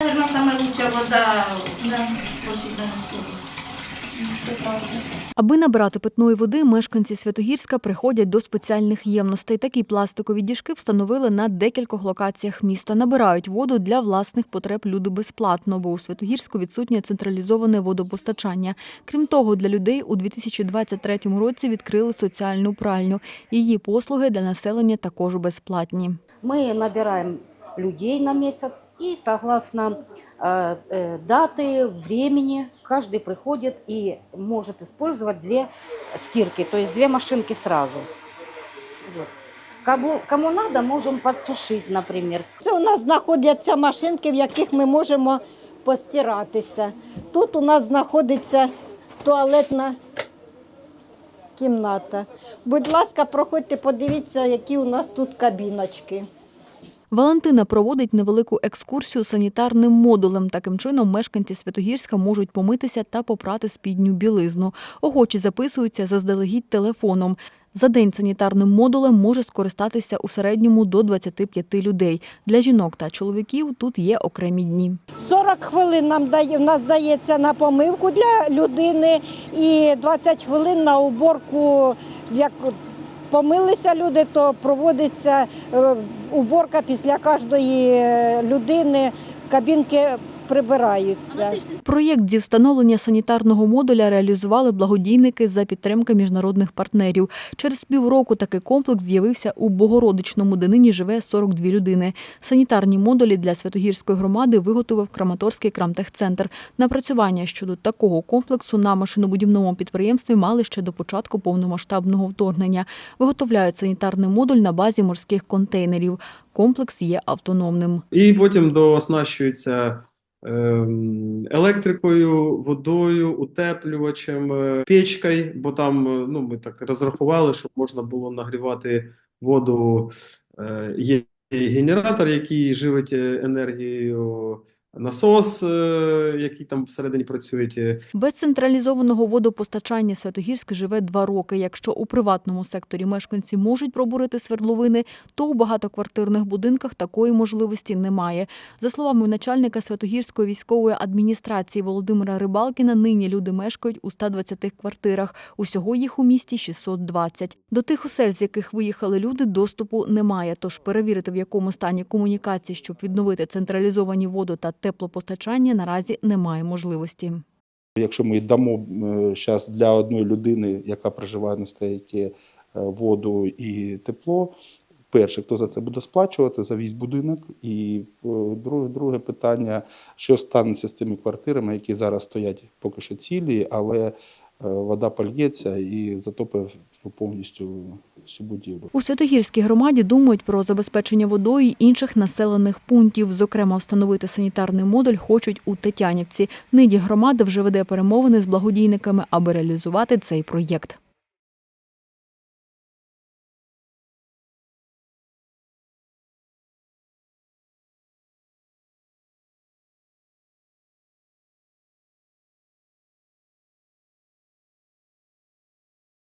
Наверное, самая лучшая вода после Аби набрати питної води, мешканці Святогірська приходять до спеціальних ємностей. Такі пластикові діжки встановили на декількох локаціях міста. Набирають воду для власних потреб люди безплатно, бо у Святогірську відсутнє централізоване водопостачання. Крім того, для людей у 2023 році відкрили соціальну пральню. Її послуги для населення також безплатні. Мы набираем людей на месяц и согласно э, э, даты, времени, каждый приходит и может использовать две стирки, то есть две машинки сразу. Вот. Кому, кому надо, можем подсушить, например. Це у нас знаходяться машинки, в яких ми можемо постиратися. Тут у нас знаходиться туалетна кімната. Будь ласка, проходьте, подивіться, які у нас тут кабіночки. Валентина проводить невелику екскурсію санітарним модулем. Таким чином, мешканці Святогірська можуть помитися та попрати спідню білизну. Охочі записуються заздалегідь телефоном. За день санітарним модулем може скористатися у середньому до 25 людей. Для жінок та чоловіків тут є окремі дні. 40 хвилин нам дає, в нас дається на помивку для людини і 20 хвилин на уборку. Як помилися люди, то проводиться е, уборка після кожної е, людини, кабінки прибираються. Проєкт зі встановлення санітарного модуля реалізували благодійники за підтримки міжнародних партнерів. Через півроку такий комплекс з'явився у Богородичному, де нині живе 42 людини. Санітарні модулі для Святогірської громади виготовив Краматорський крамтехцентр. Напрацювання щодо такого комплексу на машинобудівному підприємстві мали ще до початку повномасштабного вторгнення. Виготовляють санітарний модуль на базі морських контейнерів. Комплекс є автономним. І потім дооснащується електрикою, водою, утеплювачем, е, печкою, бо там е, ну, ми так розрахували, щоб можна було нагрівати воду. Е, Є генератор, який живить енергією, насос, е, який там всередині працює. е, Без централізованого водопостачання Святогірськ живе два роки. Якщо у приватному секторі мешканці можуть пробурити свердловини, то у багатоквартирних будинках такої можливості немає. За словами начальника Святогірської військової адміністрації Володимира Рибалкіна, нині люди мешкають у 120 квартирах. Усього їх у місті 620. До тих осель, з яких виїхали люди, доступу немає. Тож перевірити, в якому стані комунікації, щоб відновити централізовані воду та теплопостачання, наразі немає можливості. Якщо ми дамо зараз для одної людини, яка проживає на стейкі, е, воду і тепло, перше, хто за це буде сплачувати, за весь будинок. І е, друге, друге питання, що станеться з тими квартирами, які зараз стоять поки що цілі, але е, вода польється і затопить повністю всю будівлю. У Святогірській громаді думають про забезпечення водою й інших населених пунктів. Зокрема, встановити санітарний модуль хочуть у Тетянівці. Нині громада вже веде перемовини з благодійниками, аби реалізувати цей проєкт.